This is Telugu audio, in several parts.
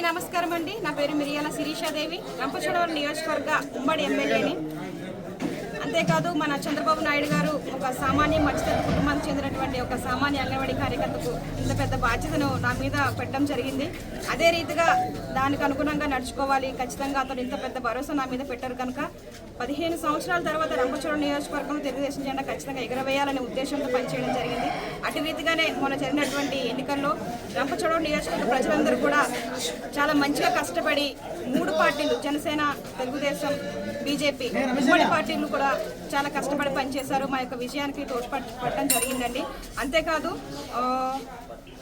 అందరికీ నమస్కారం అండి నా పేరు మిరియాల శిరీషాదేవి. రంపచోడవరం నియోజకవర్గ ఉమ్మడి ఎమ్మెల్యేని. అంతేకాదు మన చంద్రబాబు నాయుడు గారు ఒక సామాన్య మధ్యతరగతి కుటుంబానికి చెందినటువంటి ఒక సామాన్య అంగన్వాడీ కార్యకర్తకు ఇంత పెద్ద బాధ్యతను నా మీద పెట్టడం జరిగింది. అదే రీతిగా దానికి అనుగుణంగా నడుచుకోవాలి. ఖచ్చితంగా అతను ఇంత పెద్ద భరోసా నా మీద పెట్టారు కనుక పదిహేను సంవత్సరాల తర్వాత రంపచోడవరం నియోజకవర్గంలో తెలుగుదేశం జెండా ఖచ్చితంగా ఎగరవేయాలనే ఉద్దేశంతో పనిచేయడం జరిగింది. అటు రీతిగానే మొన్న జరిగినటువంటి ఎన్నికల్లో రంపచోడవరం నియోజకవర్గ ప్రజలందరూ కూడా చాలా మంచిగా కష్టపడి మూడు పార్టీలు జనసేన తెలుగుదేశం బీజేపీ ఉమ్మడి పార్టీలు కూడా చాలా కష్టపడి పనిచేశారు. మా యొక్క విజయానికి తోడ్పడటం జరిగిందండి. అంతేకాదు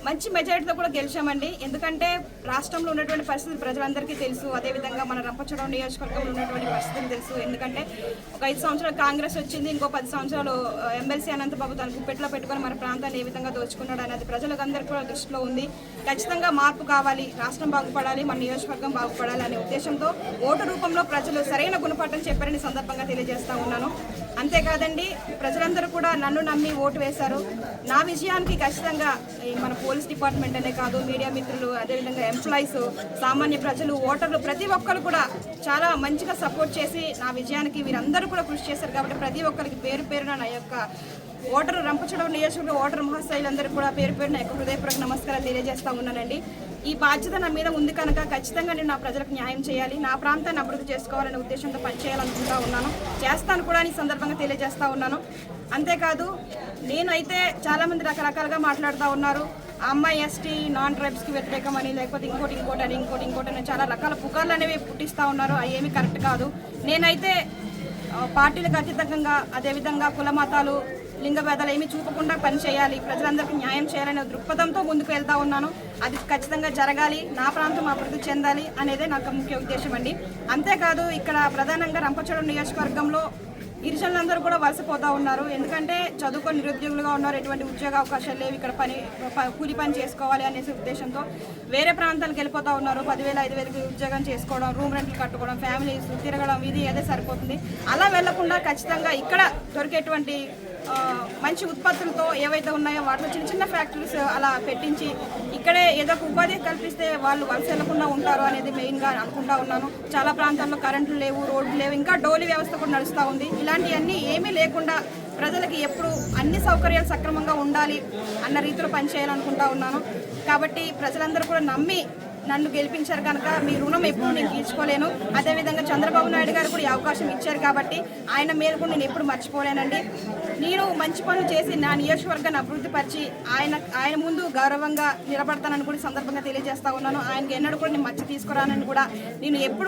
మంచి మెజారిటీతో కూడా గెలిచామండి. ఎందుకంటే రాష్ట్రంలో ఉన్నటువంటి పరిస్థితి ప్రజలందరికీ తెలుసు. అదేవిధంగా మన రంపచోడవరం నియోజకవర్గంలో ఉన్నటువంటి పరిస్థితులు తెలుసు. ఎందుకంటే ఒక ఐదు సంవత్సరాలు కాంగ్రెస్ వచ్చింది ఇంకో పది సంవత్సరాలు ఎమ్మెల్సీ అనంతబాబు తన గుప్పెట్లో పెట్టుకొని మన ప్రాంతాన్ని ఏ విధంగా దోచుకున్నాడు అనేది ప్రజలందరికీ కూడా దృష్టిలో ఉంది. ఖచ్చితంగా మార్పు కావాలి రాష్ట్రం బాగుపడాలి మన నియోజకవర్గం బాగుపడాలి అనే ఉద్దేశంతో ఓటు రూపంలో ప్రజలు సరైన గుణపాఠం చెప్పారని సందర్భంగా తెలియజేస్తా ఉన్నాను. అంతేకాదండి ప్రజలందరూ కూడా నన్ను నమ్మి ఓటు వేశారు. నా విజయానికి ఖచ్చితంగా ఈ మన పోలీస్ డిపార్ట్మెంట్ అనే కాదు మీడియా మిత్రులు అదేవిధంగా ఎంప్లాయీస్ సామాన్య ప్రజలు ఓటర్లు ప్రతి ఒక్కరు కూడా చాలా మంచిగా సపోర్ట్ చేసి నా విజయానికి వీరందరూ కూడా కృషి చేశారు కాబట్టి ప్రతి ఒక్కరికి పేరు పేరున నా యొక్క ఓటరు రంపచడం నియోజకవర్గ ఓటర్ మహాశైలందరూ కూడా పేరు పేరున యొక్క హృదయపూర్వక నమస్కారాలు తెలియజేస్తా ఉన్నానండి. ఈ బాధ్యత నా మీద ఉంది కనుక ఖచ్చితంగా నేను నా ప్రజలకు న్యాయం చేయాలి నా ప్రాంతాన్ని అభివృద్ధి చేసుకోవాలనే ఉద్దేశంతో పనిచేయాలనుకుంటా ఉన్నాను. చేస్తాను కూడా అని ఈ సందర్భంగా తెలియజేస్తా ఉన్నాను. అంతేకాదు నేనైతే చాలామంది రకరకాలుగా మాట్లాడుతూ ఉన్నారు. అమ్మాయి ఎస్టీ నాన్ ట్రైబ్స్కి వ్యతిరేకమని లేకపోతే ఇంకోటి ఇంకోటి అని ఇంకోటి ఇంకోటి అని చాలా రకాల పుకార్లు అనేవి పుట్టిస్తూ ఉన్నారు. అవి ఏమీ కరెక్ట్ కాదు. నేనైతే పార్టీలకు అతీతంగా అదేవిధంగా కుల మతాలు లింగ భేదాలు ఏమీ చూపకుండా పని చేయాలి. ప్రజలందరికీ న్యాయం చేయాలనే దృక్పథంతో ముందుకు వెళ్తా ఉన్నాను. అది ఖచ్చితంగా జరగాలి. నా ప్రాంతం అభివృద్ధి చెందాలి అనేదే నాకు ముఖ్య ఉద్దేశం అండి. అంతేకాదు ఇక్కడ ప్రధానంగా రంపచోడవరం నియోజకవర్గంలో గిరిజనులందరూ కూడా వలసపోతూ ఉన్నారు. ఎందుకంటే చదువుకొని నిరుద్యోగులుగా ఉన్నారు. ఎటువంటి ఉద్యోగ అవకాశాలు లేవు. ఇక్కడ పని కూలి పని చేసుకోవాలి అనేసి ఉద్దేశంతో వేరే ప్రాంతాలకు వెళ్ళిపోతూ ఉన్నారు. పదివేల ఐదు వేలకి ఉద్యోగం చేసుకోవడం రూమ్ రెంట్లు కట్టుకోవడం ఫ్యామిలీస్ తిరగడం ఇది అదే సరిపోతుంది. అలా వెళ్ళకుండా ఖచ్చితంగా ఇక్కడ దొరికేటువంటి మంచి ఉత్పత్తులతో ఏవైతే ఉన్నాయో వాటిలో చిన్న చిన్న ఫ్యాక్టరీస్ అలా పెట్టించి ఇక్కడే ఏదో ఒక ఉపాధి కల్పిస్తే వాళ్ళు వలస వెళ్ళకుండా ఉంటారు అనేది మెయిన్గా అనుకుంటా ఉన్నాను. చాలా ప్రాంతాల్లో కరెంట్లు లేవు రోడ్లు లేవు ఇంకా డోలి వ్యవస్థ కూడా నడుస్తూ ఉంది. ఇలాంటివన్నీ ఏమీ లేకుండా ప్రజలకి ఎప్పుడు అన్ని సౌకర్యాలు సక్రమంగా ఉండాలి అన్న రీతిలో పనిచేయాలనుకుంటా ఉన్నాను. కాబట్టి ప్రజలందరూ కూడా నమ్మి నన్ను గెలిపించారు కనుక మీ రుణం ఎప్పుడు నేను తీర్చుకోలేను. అదేవిధంగా చంద్రబాబు నాయుడు గారు కూడా ఈ అవకాశం ఇచ్చారు కాబట్టి ఆయన మేలు కూడా నేను ఎప్పుడు మర్చిపోలేనండి. నేను మంచి పనులు చేసి నా నియోజకవర్గాన్ని అభివృద్ధి పరిచి ఆయన ఆయన ముందు గౌరవంగా నిలబడతానని కూడా సందర్భంగా తెలియజేస్తా ఉన్నాను. ఆయనకి ఎన్నడూ కూడా నేను మర్చి తీసుకురానని కూడా నేను ఎప్పుడు